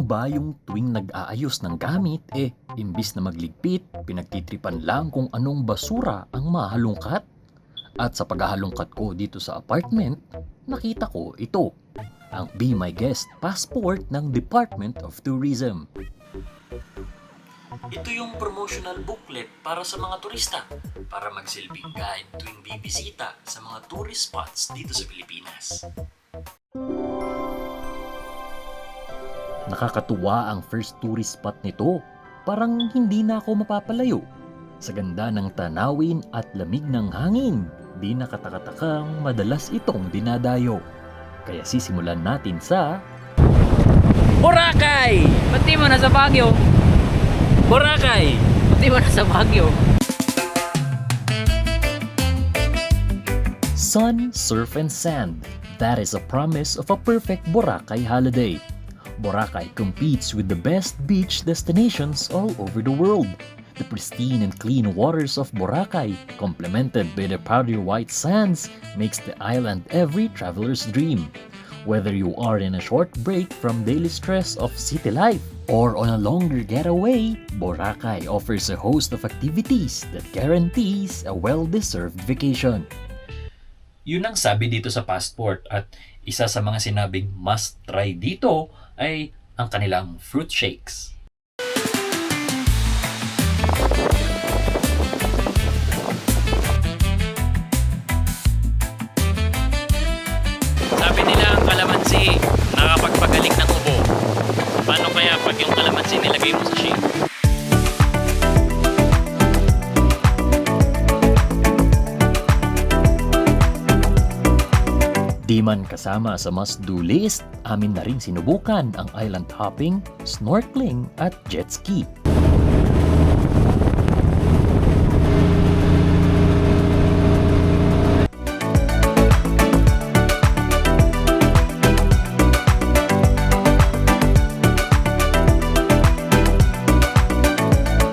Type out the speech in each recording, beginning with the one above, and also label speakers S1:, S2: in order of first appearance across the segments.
S1: mo ba yung tuwing nag-aayos ng gamit, eh, imbis na magligpit, pinagtitripan lang kung anong basura ang mahalungkat? At sa paghahalungkat ko dito sa apartment, nakita ko ito, ang Be My Guest passport ng Department of Tourism. Ito yung promotional booklet para sa mga turista para magsilbing guide tuwing bibisita sa mga tourist spots dito sa Pilipinas. Nakakatuwa ang first tourist spot nito. Parang hindi na ako mapapalayo. Sa ganda ng tanawin at lamig ng hangin, di nakatakatakang madalas itong dinadayo. Kaya sisimulan natin sa
S2: Boracay! Ba't di mo nasa Baguio?
S1: Boracay!
S2: Ba't di mo nasa Baguio?
S1: Sun, surf, and sand. That is a promise of a perfect Boracay holiday. Boracay competes with the best beach destinations all over the world. The pristine and clean waters of Boracay, complemented by the powdery white sands, makes the island every traveler's dream. Whether you are in a short break from daily stress of city life or on a longer getaway, Boracay offers a host of activities that guarantees a well-deserved vacation. Yun ang sabi dito sa passport at isa sa mga sinabing must try dito ay ang kanilang fruit shakes.
S3: Sabi nila ang kalamansi, nakakapagpagaling ng ubo. Paano kaya pag yung kalamansi nilagay mo sa shake?
S1: Di man kasama sa must-do list, amin na rin sinubukan ang island hopping, snorkeling at jet ski.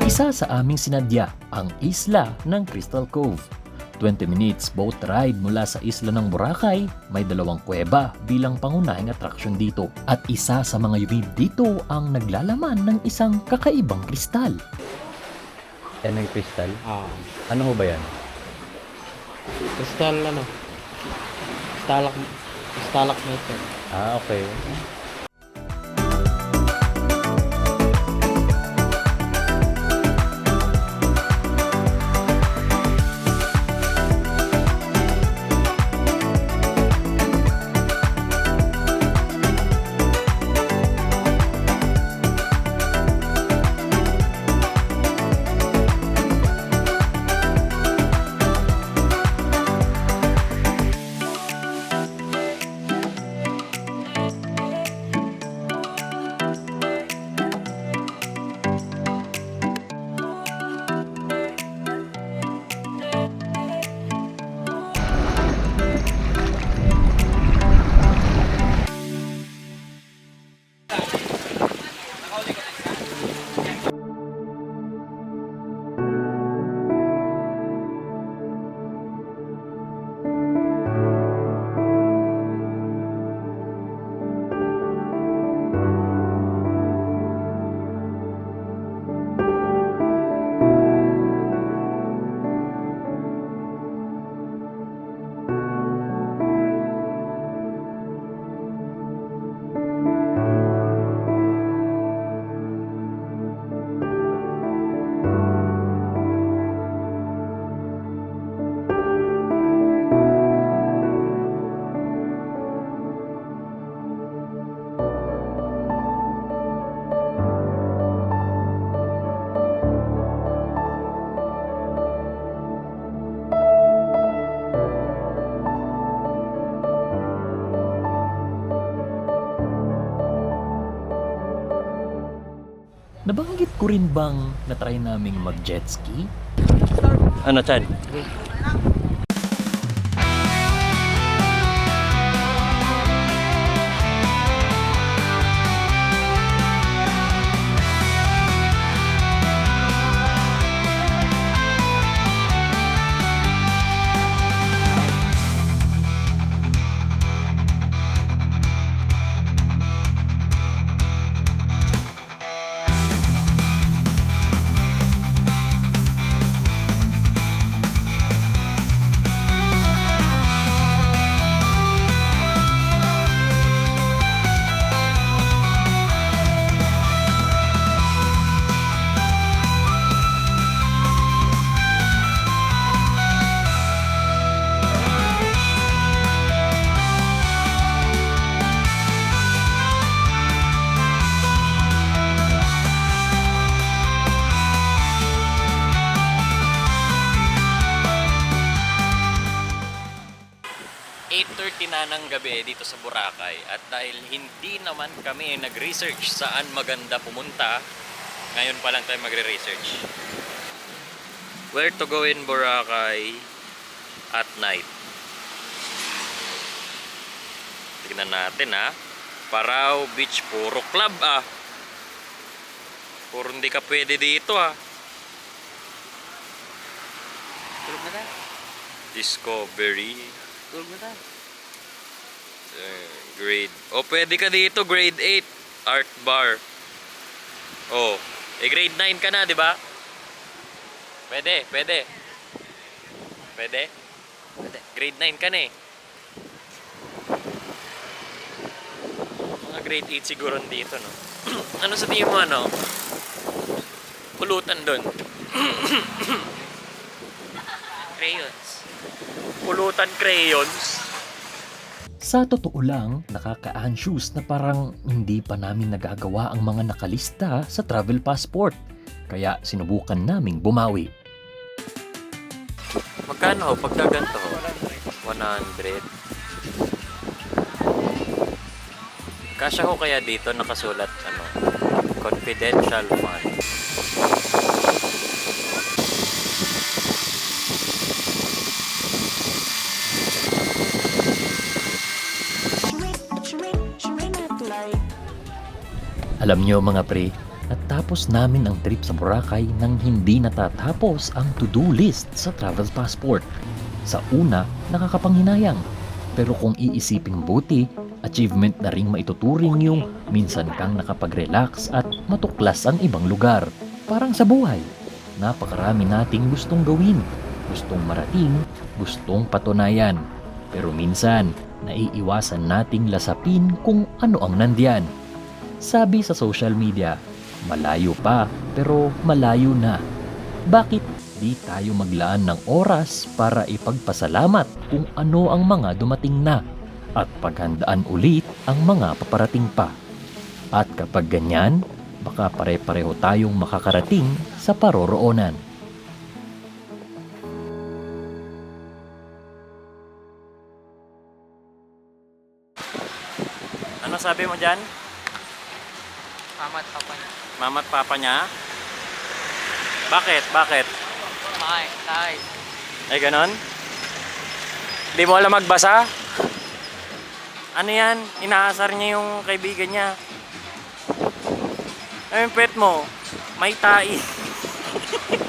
S1: Isa sa aming sinadya ang isla ng Crystal Cove. 20 minutes boat ride mula sa isla ng Boracay, may dalawang kuweba bilang pangunahing attraction dito. At isa sa mga yumid dito ang naglalaman ng isang kakaibang kristal.
S4: Yan yung crystal.
S5: Ah,
S4: Ano ho ba yan?
S5: crystal ano? Stalak stalagmite.
S4: Ah, okay.
S1: Nabanggit ko rin bang natry naming mag-jet ski?
S4: Ano, Chan?
S3: 10.30 na ng gabi dito sa Boracay at dahil hindi naman kami nag-research saan maganda pumunta, ngayon pa lang tayo magre-research. Where to go in Boracay at night. Tingnan natin ha. Parao Beach, puro club ah. Puro hindi ka pwede dito ah.
S5: Tulog na tayo.
S3: Discovery.
S5: Tulog na tayo.
S3: Eh, grade. Oh, pwede ka dito, grade 8. Art bar. Oh, eh grade 9 ka na, di ba? Pwede, pwede. Pwede? Pwede. Grade 9 ka na eh. Mga grade 8 siguro dito, no? ano sa tingin mo, ano? Pulutan doon. crayons. Pulutan crayons.
S1: Sa totoo lang, nakaka-anxious na parang hindi pa namin nagagawa ang mga nakalista sa travel passport. Kaya sinubukan naming bumawi.
S3: Magkano ho? Pagka ganito ho? 100. Kasya ho kaya dito nakasulat ano? Confidential fund.
S1: Alam nyo mga pre, natapos namin ang trip sa Boracay nang hindi natatapos ang to-do list sa travel passport. Sa una, nakakapanghinayang. Pero kung iisipin buti, achievement na ring maituturing yung minsan kang nakapag-relax at matuklas ang ibang lugar. Parang sa buhay, napakarami nating gustong gawin, gustong marating, gustong patunayan. Pero minsan, naiiwasan nating lasapin kung ano ang nandyan. Sabi sa social media, malayo pa pero malayo na. Bakit di tayo maglaan ng oras para ipagpasalamat kung ano ang mga dumating na at paghandaan ulit ang mga paparating pa? At kapag ganyan, baka pare-pareho tayong makakarating sa paroroonan.
S3: Ano sabi mo dyan?
S2: Mamat pa pa niya.
S3: Mama at papa niya? Bakit? Bakit?
S2: May, tay.
S3: Ay, ganon? Di mo alam magbasa? Ano yan? Inaasar niya yung kaibigan niya. Ano yung pet mo? May tai.